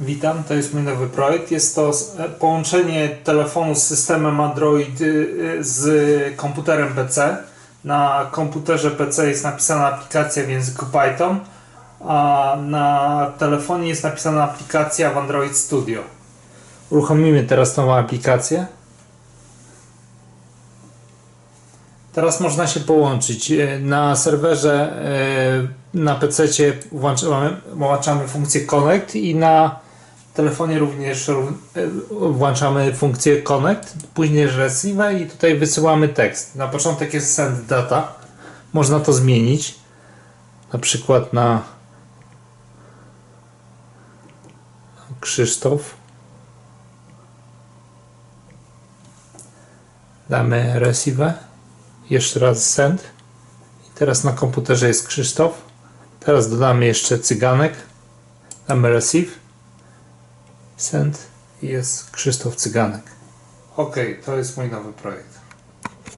Witam, to jest mój nowy projekt. Jest to e, połączenie telefonu z systemem Android y, y, z komputerem PC. Na komputerze PC jest napisana aplikacja w języku Python, a na telefonie jest napisana aplikacja w Android Studio. Uruchomimy teraz tą aplikację. Teraz można się połączyć. E, Na serwerze na PC włączamy, włączamy funkcję Connect i na telefonie również ró- e, włączamy funkcję Connect, później Receive i tutaj wysyłamy tekst. Na początek jest Send Data. Można to zmienić. Na przykład na Krzysztof. Damy Receive. Jeszcze raz Send. I teraz na komputerze jest Krzysztof. Teraz dodamy jeszcze cyganek. Damy Receive. Send jest Krzysztof Cyganek. Ok, to jest mój nowy projekt.